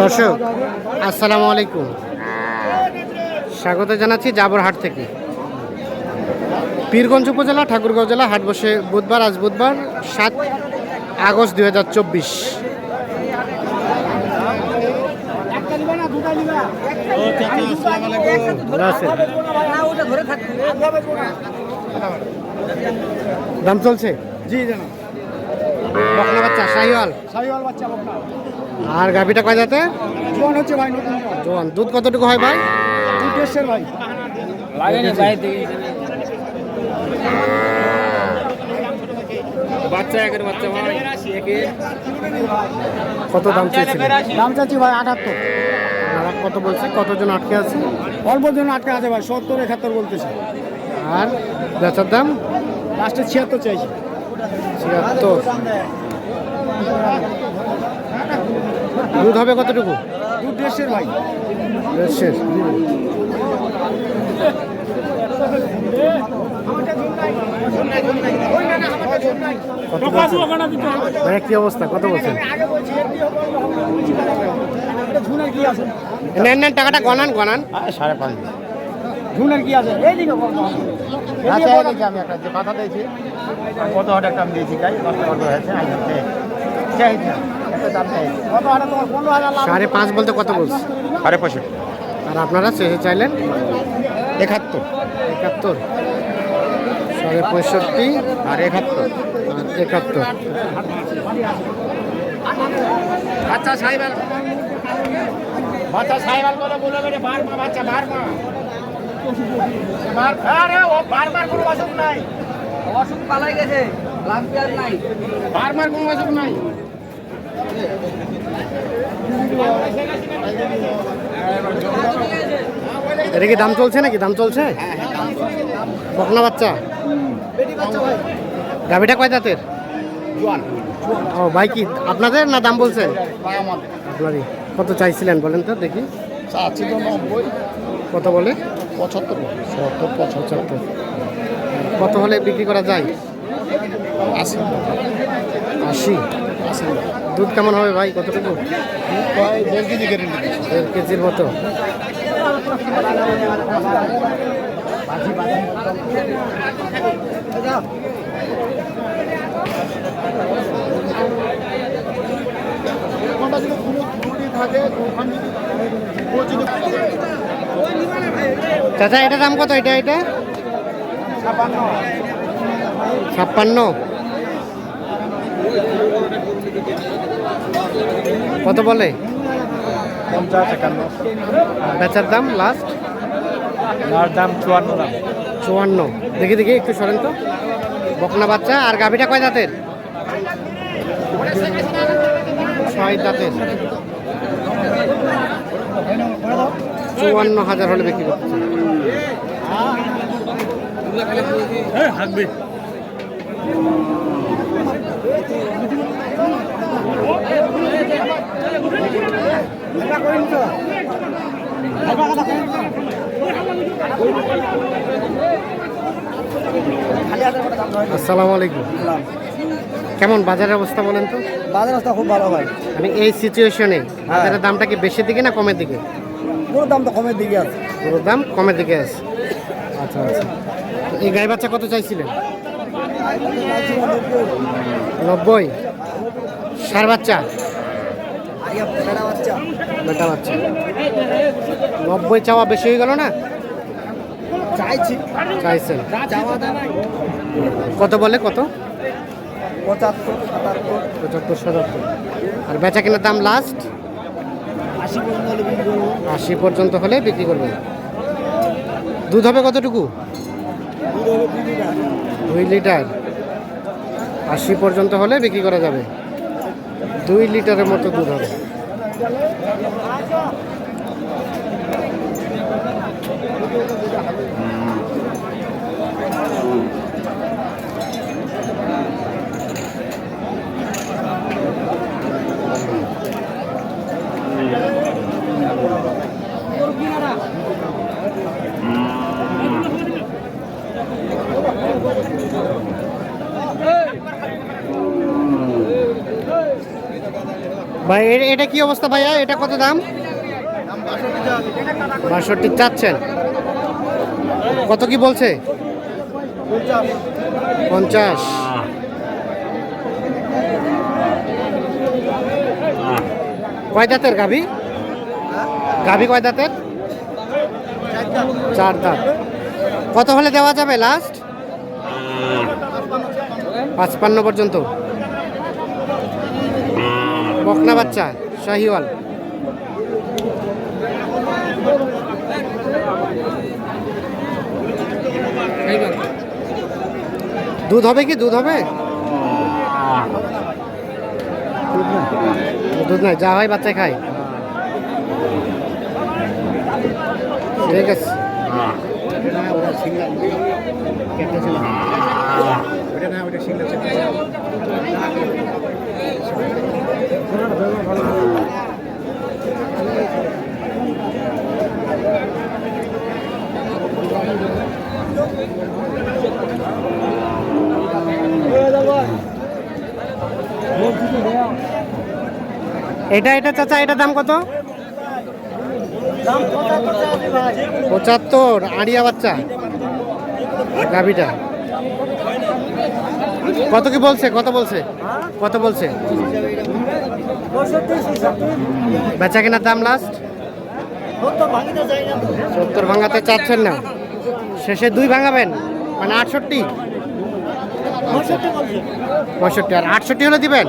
দর্শক আসসালামু আলাইকুম। স্বাগত জানাচ্ছি জাবরহাট থেকে। পীরগঞ্জ উপজেলা ঠাকুরগাঁও জেলা হাট বসে বুধবার আজ বুধবার সাত আগস্ট দুই হাজার চব্বিশ। দাম চলছে? জি জানা বাচ্চা শাহিওয়াল। সাইওয়াল বাচ্চা আর গাভিটা কয় যাতে জোয়ান হচ্ছে ভাই জোয়ান। দুধ কতটুকু হয় ভাই? দেশের ভাই। বাচ্চা একের বাচ্চা ভাই কত দাম দাম চাচ্ছি ভাই আটাত্তর। কত বলছে? কতজন আটকে আছে? অল্প জন আটকা আছে ভাই সত্তর একাত্তর বলতেছে। আর বেচার দাম? লাস্টে ছিয়াত্তর চাইছি। ছিয়াত্তর। দুধ হবে কতটুকু? দুই দেশের ভাই। দেড়শের? ভাইয়া কি অবস্থা? কত বলছেন? নেন নেন টাকাটা গনান গনান সাড়ে পাঁচ ঝুনের কি আছে? এই দিকে বল। আচ্ছা আমি একটা যে কথা দিয়েছি। কত একটা আমি দিয়েছি দশটা কত হয়েছে? আমি চাই। সাড়ে পাঁচ বলতে কত বলছে? সাড়ে পঁয়ষট্টি। আর আপনারা শেষে চাইলেন? একাত্তর। একাত্তর। সাড়ে পঁয়ষট্টি আর একাত্তর। আর একাত্তর। বাচ্চা সাইবাল বাচ্চা সাইবাল করে বলে বেরে বার মা বাচ্চা বার মা। বার আরে ও বার বার কোনো অসুখ নাই। অসুখ পালাই গেছে লাভ নাই? বার বার কোনো অসুখ নাই। এটা কি দাম চলছে নাকি? দাম চলছে? বকনা বাচ্চা? গাভিটা কয় দাঁতের ও, ভাই কি আপনাদের না দাম বলছেন আপনারই। কত চাইছিলেন বলেন তো দেখি। কত বলে? পঁচাত্তর। সত্তর পঁচাত্তর কত হলে বিক্রি করা যায়? আশি আশি। দুধ কেমন হবে ভাই কতটুকু? দেড় কেজি দেড় কেজির মতো। চাচা এটা দাম কত? এটা এটা? ছাপ্পান্ন। কত বলে? পঞ্চাশ একান্ন। বেচার দাম লাস্ট আর দাম চুয়ান্ন দাম। চুয়ান্ন। দেখি দেখি একটু সরেন তো। বকনা বাচ্চা আর গাভিটা কয় দাঁতের? ছয় দাঁতের। চুয়ান্ন হাজার হলে বিক্রি করতে চাই। আসসালামু আলাইকুম। কেমন বাজারের অবস্থা বলেন তো? বাজার অবস্থা খুব ভালো হয় মানে এই সিচুয়েশনে বাজারের দামটা কি বেশি দিকে না কমের দিকে? পুরো দাম তো কমের দিকে আছে। পুরো দাম কমের দিকে আছে। আচ্ছা আচ্ছা। এই গাই বাচ্চা কত চাইছিলেন? নব্বই। সার বাচ্চা? বাচ্চা। বেটা বাচ্চা। নব্বই চাওয়া বেশি হয়ে গেল না? চাইছি। চাইছেন। কত বলে কত? পঁচাত্তর সাতাত্তর। পঁচাত্তর সাতাত্তর। আর বেচা কেনার দাম লাস্ট আশি পর্যন্ত হলে বিক্রি করব। আশি পর্যন্ত হলে বিক্রি করবেন। দুধ হবে কতটুকু? দুই লিটার। আশি পর্যন্ত হলে বিক্রি করা যাবে। দুই লিটারের মতো দুধ হবে। চলে ভাই এটা কি অবস্থা ভাইয়া? এটা কত দাম? বাষট্টি চাচ্ছেন। কত কি বলছে? পঞ্চাশ। কয় দাঁতের গাভি? গাভি কয় দাঁতের? চার দাঁত। কত হলে দেওয়া যাবে লাস্ট পাঁচপান্ন পর্যন্ত। বকনা বাচ্চা শাহিওয়াল। দুধ হবে কি? দুধ হবে? দুধ নাই যা হয় বাচ্চা খায়। ঠিক আছে। এটা এটা চাচা, এটা দাম কত? পঁচাত্তর, আড়িয়া বাচ্চা। গাভিটা। কত কি বলছে? কত বলছে? কত বলছে? বেচা কেনার দাম লাস্ট সত্তর ভাঙাতে চাচ্ছেন না। শেষে দুই ভাঙাবেন মানে আটষট্টি? পঁয়ষট্টি, আর আটষট্টি হলে দিবেন?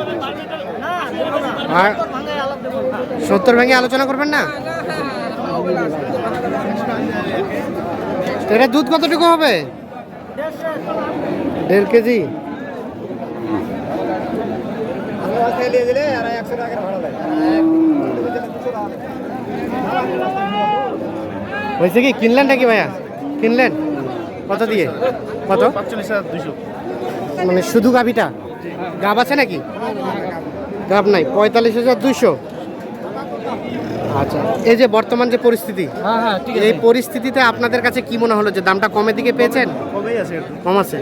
আর সত্তর ভেঙে আলোচনা করবেন না? এটা দুধ কতটুকু হবে? দেড় কেজি। হয়েছে কি? কিনলেন নাকি ভাইয়া? কিনলেন? কত দিয়ে? কত? পাঁচচল্লিশ হাজার দুশো মানে শুধু গাভিটা? গাব আছে নাকি? গাব নাই। পঁয়তাল্লিশ হাজার দুইশো? আচ্ছা। এই যে বর্তমান যে পরিস্থিতি হ্যাঁ হ্যাঁ ঠিক এই পরিস্থিতিতে আপনাদের কাছে কি মনে হলো যে দামটা কমের দিকে পেয়েছেন? আছে। কম আছে।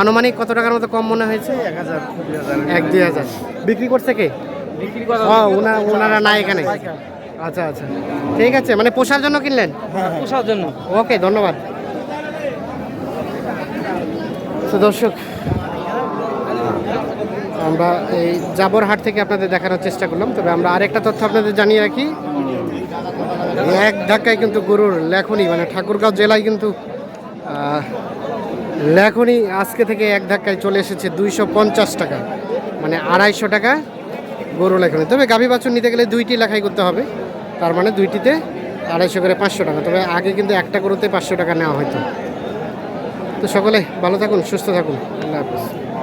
আনুমানিক কত টাকার মতো কম মনে হয়েছে? এক হাজার দুই হাজার এক দুই হাজার। বিক্রি করছে কে? বিক্রি করা ওনারা নাই এখানে? আচ্ছা আচ্ছা। ঠিক আছে মানে পোষার জন্য কিনলেন? পোষার জন্য। ওকে ধন্যবাদ। তো দর্শক আমরা এই জাবর হাট থেকে আপনাদের দেখানোর চেষ্টা করলাম। তবে আমরা আরেকটা তথ্য আপনাদের জানিয়ে রাখি। এক ধাক্কায় কিন্তু গরুর লেখনি মানে ঠাকুরগাঁও জেলায় কিন্তু আহ, লেখনি আজকে থেকে এক ধাক্কায় চলে এসেছে দুইশো পঞ্চাশ টাকা। মানে আড়াইশো টাকা গরু লেখনি। তবে গাভী বাছুর নিতে গেলে দুইটি লেখাই করতে হবে। তার মানে দুইটিতে আড়াইশো করে পাঁচশো টাকা। তবে আগে কিন্তু একটা গরুতে পাঁচশো টাকা নেওয়া হয়তো। তো সকলে ভালো থাকুন, সুস্থ থাকুন। আল্লাহ হাফিজ।